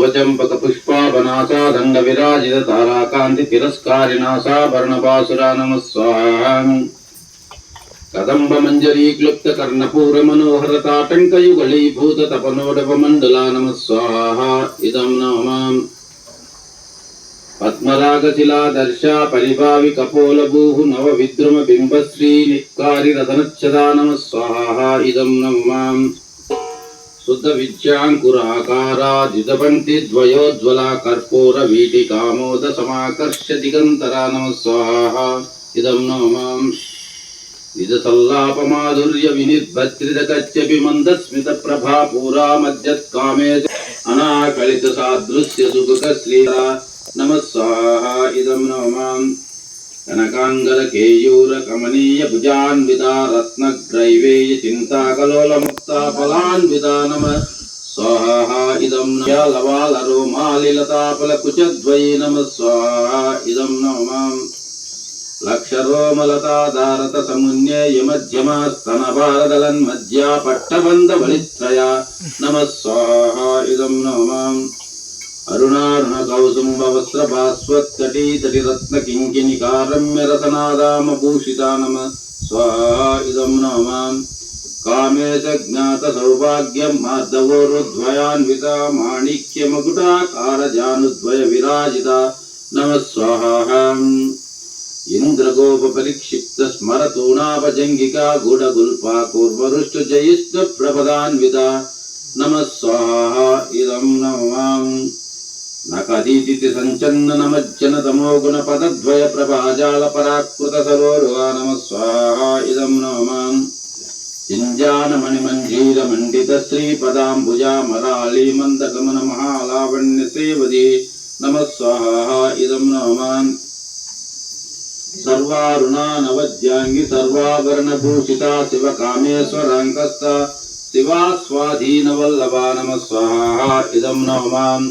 నవచంపక పుష్పావనాసా విరాజిత తారాకాంతి తిరస్కారిణాసాభరణపాసురా నమ స్వాహ కదంబ మంజరీ క్లుప్త కర్ణపూర మనోహర తాటంకయుగళీభూత తపనోడవ మండలా నమ స్వాహ ఇదం నమాం. పద్మరాగశిలాదర్శ పరిభావి కపోలభూః నవ విద్రుమ బింబశ్రీ నిక్కారి రతనచ్చదా నమ స్వాహ ఇదం నమాం. శుద్ధ విద్యాంకురాకారాజితపంక్తి ద్వయోజ్వలా కర్పూర వీటి కామోద సమాకర్ష్య దిగంతరా నమ స్వాహ ఇదం నమాం నిజ సల్లాపమాధుర్య మందస్మిత ప్రభా పూరా మధ్యత్కామే అనాకళిత సాదృశ్య సుఖ శ్రీరా నమ స్వాహ ఇదం నమాం కనకాంగల కేయూర కమనీయ భుజాన్విత రత్నగ్రైవేయ చింతాకలోల ముక్త ఫలాన్విత నమ స్వాహ ఇదం లవాల రోమాలిలతాపల కుచద్వయీ నమ స్వాహ ఇదం నమాం లక్షరోమలతాధారత సమున్యేయ మధ్యమా స్తన భారదలన్ మధ్యా పట్టబంధ బలిత్రయ నమ స్వాహ ఇదం నమాం అరుణారుణ కౌసుంభ వస్త్ర భాస్వత్కటీ తటి రత్న కింకిణికారమ్య రతనాదామ భూషిత నమ స్వాహ ఇదం నమాం కామేశ జ్ఞాత సౌభాగ్యం మార్దవోరుద్వయాన్విత మాణిక్య न कदीचिति सञ्चन्ननमज्जनतमोगुणपदद्वयप्रभाजालपराकृतसरोरुवा नमः स्वाहा इदं नमाम् सिञ्जानमणिमञ्जीरमण्डितश्रीपदाम्बुजामरालीमन्दगमनमहालावण्यसेवदी नमः स्वाहा इदं नमाम्। भूषिता शिव कामेश्वरांकस्ता शिवा स्वाधीनवल्लभा नमः स्वाहा इदं नमाम्।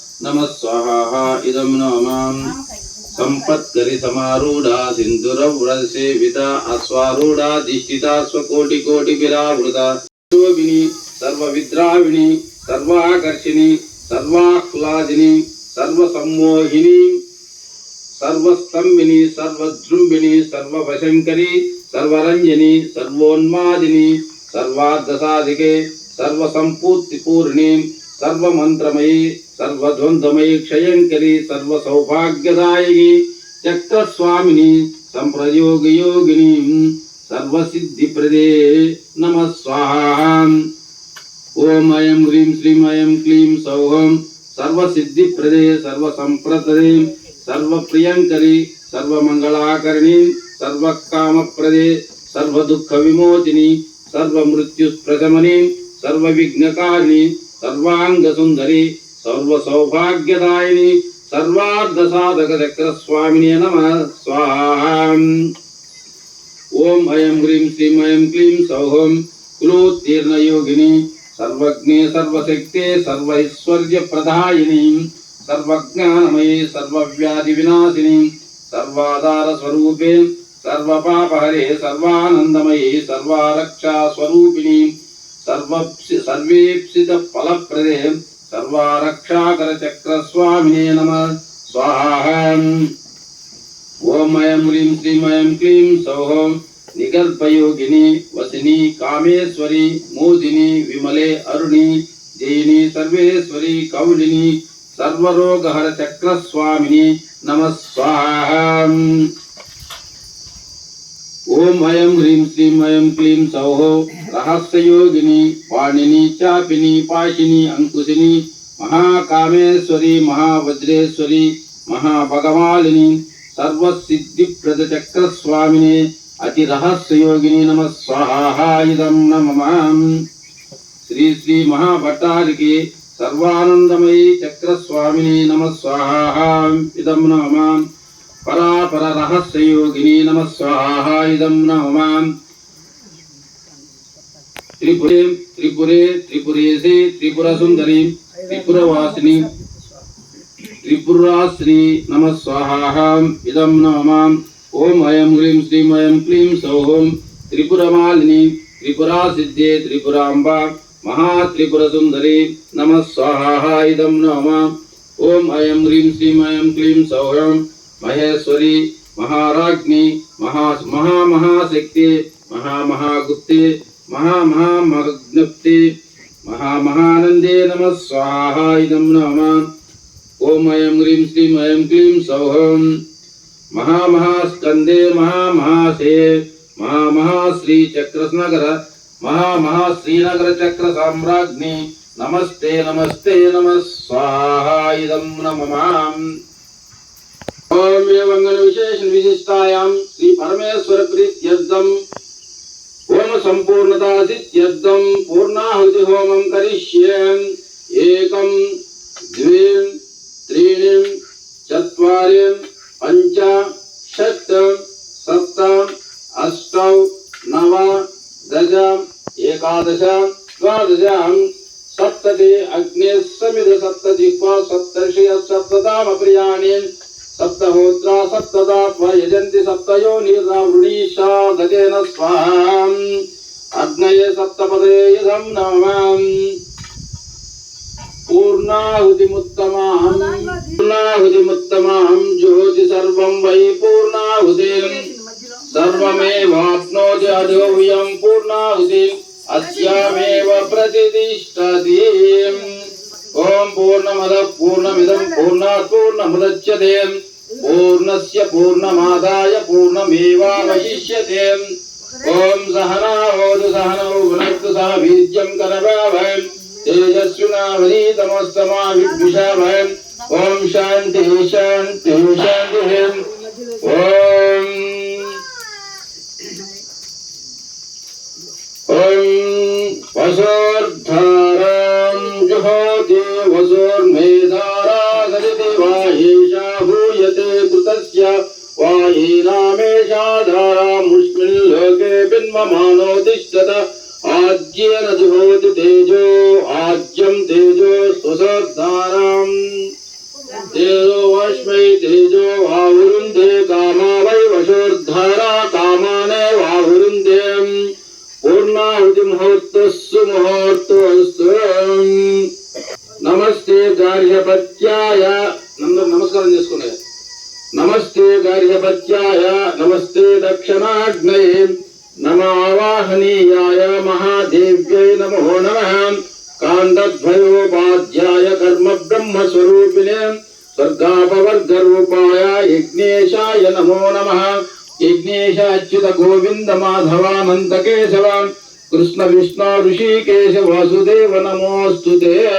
సర్వాభరణ భూషిత శివ కామేశ్వరాంకస్త శివా స్వాధీన వల్లభా నమ స్వాహ ఇదం నమాం సుమేరు శృంగ మధ్యస్థ శ్రీమన్నగర నాయిక చింతామణి గృహాంతస్థ పంచ బ్రహ్మాసన స్థిత నమ సర్వమంత్రమయీ సర్వద్వంద్వమయీ నమాం మహాపద్మాటవీ సంస్థ కదంబవనవాసిని సుధా సాగర మధ్యస్థ కామాక్షి నమ స్వాహ ఇదం నమాం దేవర్షిగణ సంఘాత స్తూయమానాత్మ వైభవ బండాసుర వజోద్యుక్త శక్తిసేనా సమన్విత నమ సర్వ సర్వ క్షయంకరి చక్రస్వామిని సంప్రయోగయోగిని సర్వసిద్ధిప్రదే నమ స్వాహ. ఓం అయం హ్రీం శ్రీం అయం క్లీం సౌహం సర్వసిద్ధిప్రదే సర్వసంప్రదే సర్వప్రియంకరి సర్వమంగళాకరిణి సర్వకామప్రదే సర్వదుఃఖ విమోచిని సర్వమృత్యుప్రశమని సర్వవిఘ్నకారిణి సర్వాంగసుందరి సర్వసౌభాగ్యదాయిని సర్వార్ధసాధక చక్రస్వామినే నమ స్వాహ. ఓం అయం హ్రీం శ్రీం అయం క్లీం సౌహం కులోత్తీర్ణయోగిని సర్వజ్ఞే సర్వశక్తే సర్వైశ్వర్య ప్రదాయిని సర్వజ్ఞానమయే సర్వవ్యాధి వినాశిని సర్వాధార స్వరూపే సర్వపాపహరే సర్వానందమయే సర్వారక్షా స్వరూపిణి సర్వ సర్వేప్సిత ఫలప్రదే సర్వారక్షాకర చక్రస్వామినే నమ. స్వాహ. ఓం అయం హ్రీం శ్రీమయం క్లీం సౌహం నిగర్భయోగిని వసిని కామేశ్వరి మోదిని విమలే అరుణి జయిని సర్వేశ్వరి కౌలిని సర్వరోగహర చక్రస్వామిని నమ. స్వాహ. ఓం అయం హ్రీం శ్రీం అయం క్లీం సౌహ రహస్యయోగిని వాణిని చాపిని పాశిని అంకుశిని మహాకామేశ్వరి మహావజ్రేశ్వరి మహాభగవాలిని సర్వసిద్ధిప్రద చక్రస్వామిని అతి రహస్యయోగిని నమ స్వాహాయుధం ఇదం నమమాం శ్రీ శ్రీ మహాభట్టారికి సర్వానందమయీ చక్రస్వామిని నమ స్వాహా ఇదం నమ. పరాపర రహస్యయోగిని నమ స్వాహాయుధం ఇదం త్రిపురే త్రిపురే త్రిపురేశే త్రిపుర సుందరి త్రిపురవాసిని త్రిపురాశ్రీ నమ స్వాహాం ఇదం నమాం ఓం అయం హ్రీం శ్రీం అయం క్లీం సౌహం త్రిపురమాలిని త్రిపురా సిద్ధే త్రిపురాంబ మహాత్రిపుర సుందరి నమ స్వాహా ఇదం నమాం ఓం అయం హ్రీం శ్రీం అయం క్లీం సౌహం మహేశ్వరి మహారాజ్ఞి మహా మహామహాశక్తి మహామహాగుప్తే మహామహామగ్నప్తి మహామహానందే నమ స్వాహా ఇదం నమ. ఓం అయం హ్రీం శ్రీం అయం క్లీం సౌహం. మహామహాస్కందే మహామహాశే మహామహాశ్రీ చక్రనగర మహామహాశ్రీనగర చక్ర సామ్రాజ్ఞి నమస్తే నమస్తే నమ స్వాహా ఇదం నమ विशिष्टायां श्री परमेश्वर प्रीत्यर्थम ओम संपूर्णता सिद्ध्यर्थम पूर्णाहुति होमं करिष्ये एकं द्वे त्रीणि चत्वारि पञ्च षट् सप्त अष्ट नव दश एकादश द्वादश सप्तति अग्ने समिध सप्तजिह्वा सप्तर्षि सप्ततामप्रियाणि सप्तहोत्रा सप्तदात्वा यजन्ति सप्तयो निरावृणीषा गतेन स्वाहाम् अग्नये सप्तपदे यदं नमाम् पूर्णाहुतिमुत्तमाहं पूर्णाहुतिमुत्तमाहं ज्योति सर्वं वै पूर्णाहुतिं सर्वमेवाप्नोति अधोव्यं पूर्णाहुतिम् अस्यामेव प्रतिष्ठति ॐ पूर्णमदः पूर्णमिदं पूर्णात् पूर्णमुदच्यते పూర్ణముదచ్యతే పూర్ణస్య పూర్ణమాదాయ పూర్ణమేవావశిష్యతే ఓం సహనావోదు సహనౌ భునక్తు సహ వీర్యం కరవావహం తేజస్వినావనీతమస్తమా విద్విషావహం ఓం శాంతి శాంతి శాంతి ఓం ఓం వసోర్ధారాం జుహోతి వసోర్మేధారాగరితి వాయేనామేషాధారాముష్మిన్ లోకే బిన్వమానో తిష్టత ఆజ్యేన జుహోతి తేజో ఆజ్యం తేజో స్వసర్ధారాం తేజో వాష్మై తేజో ఆవృందే కామా వై వశోర్ధారా కామానే వావృందే పూర్ణాహుతి ముహూర్తస్సు ముహూర్తస్తు నమస్తే గార్హపత్యాయ నందరూ నమస్కారం చేసుకునే नमस्ते गर्यपत्याय नमस्ते दक्षिणाग्नये, नमावाहनीयाय महादेव्यै नमो नमः। काण्डद्वयोपाध्याय कर्मब्रह्मस्वरूपिणे, स्वर्गापवर्गरूपाय यज्ञेशाय नमो नमः। यज्ञेशाच्युतगोविन्दमाधवानन्दकेशव कृष्णविष्णो ऋषिकेश वासुदेव नमोस्तुते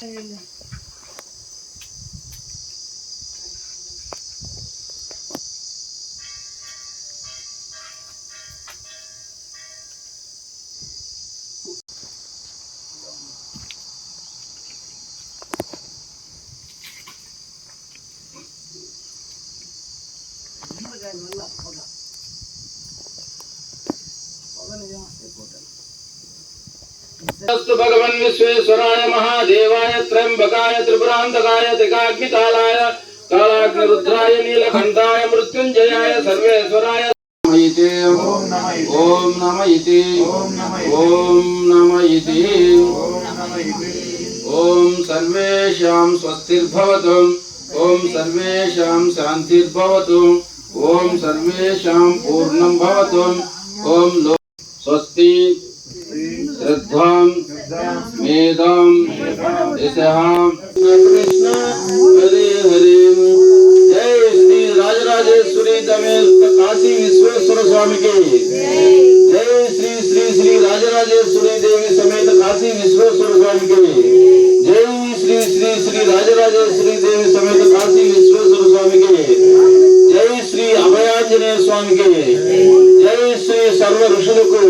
你러个 들, 얼마 나. अस्तु भगवन् विश्वेश्वराय महादेवाय त्र्यम्बकाय त्रिपुरान्तकाय त्रिकाग्निकालाय कालाग्निरुद्राय नीलकण्ठाय मृत्युञ्जयाय सर्वेश्वराय ॐ नमयिते ॐ नमयिते ॐ सर्वेषां स्वस्तिर्भवतु। ॐ सर्वेषां शान्तिर्भवतु। ॐ सर्वेषां पूर्णं भवतु। ॐ स्वस्ति श्रद्धां मेधां दिशां कृष्ण हरे हरे, जय श्री राजराजेश्वरी दमेर काशी विश्वेश्वर स्वामी के जय श्री श्री श्री राजराजेश्वरी देवी समेत काशी विश्वेश्वर स्वामी के जय श्री श्री श्री राजराजेश्वरी देवी समेत काशी विश्वेश्वर स्वामी के जय श्री अभयांजनेय स्वामी के जय श्री सर्व ऋषि को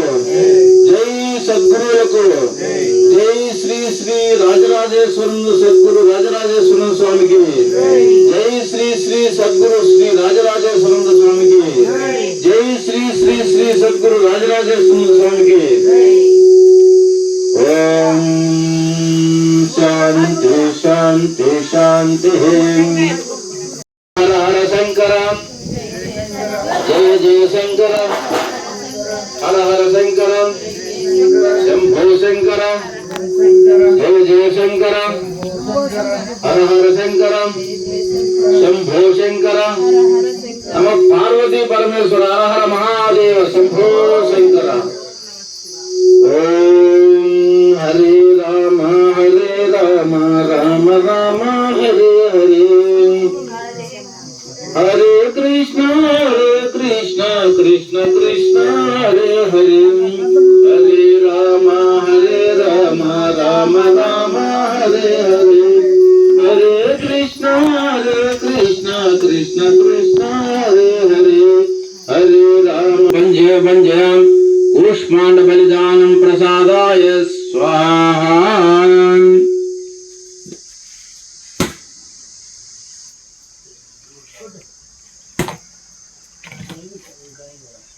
जय సద్గురువులకు జై శ్రీ శ్రీ రాజరాజేశ్వరుడు సద్గురు రాజరాజేశ్వర స్వామికి జై శ్రీ శ్రీ సద్గురు శ్రీ రాజరాజేశ్వర స్వామికి జై శ్రీ శ్రీ శ్రీ సద్గురు రాజరాజేశ్వర స్వామికి. ఓం శాంతి శాంతి శాంతి. శంకర జయ జయ శంకర హర హర శంకర శంభో శంకర నమ పార్వతీ పరమేశ్వర హర హర మహాదేవ శంభో శంకర ఓం హరే రామ హరే రామ రామ రామ హరే హరే హరే కృష్ణ హరే కృష్ణ కృష్ణ కృష్ణ హరే హరే राम राम, हरे हरे। हरे कृष्ण हरे कृष्ण कृष्ण कृष्ण, हरे हरे। हरे राम। भंज भंज कूष्मांड बलिदान प्रसादाय, स्वाहा। Thank you.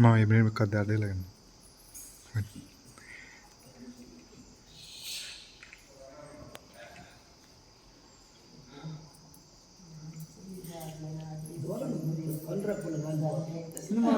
Maman est venue me regarder là. Cinema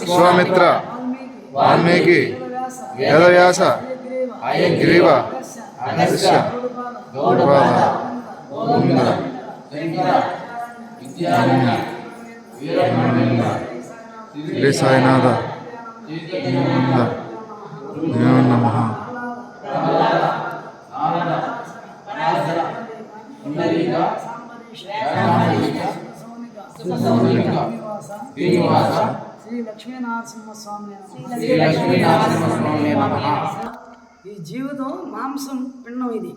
Vishwamitra Valmiki Vedavyasa గ్రీవ Agasya Gaudapada Govinda Shri Sainath నమ శ్రీ లక్ష్మీనరసింహస్వామి ఈ జీవితం మాంసం పిండం ఇది.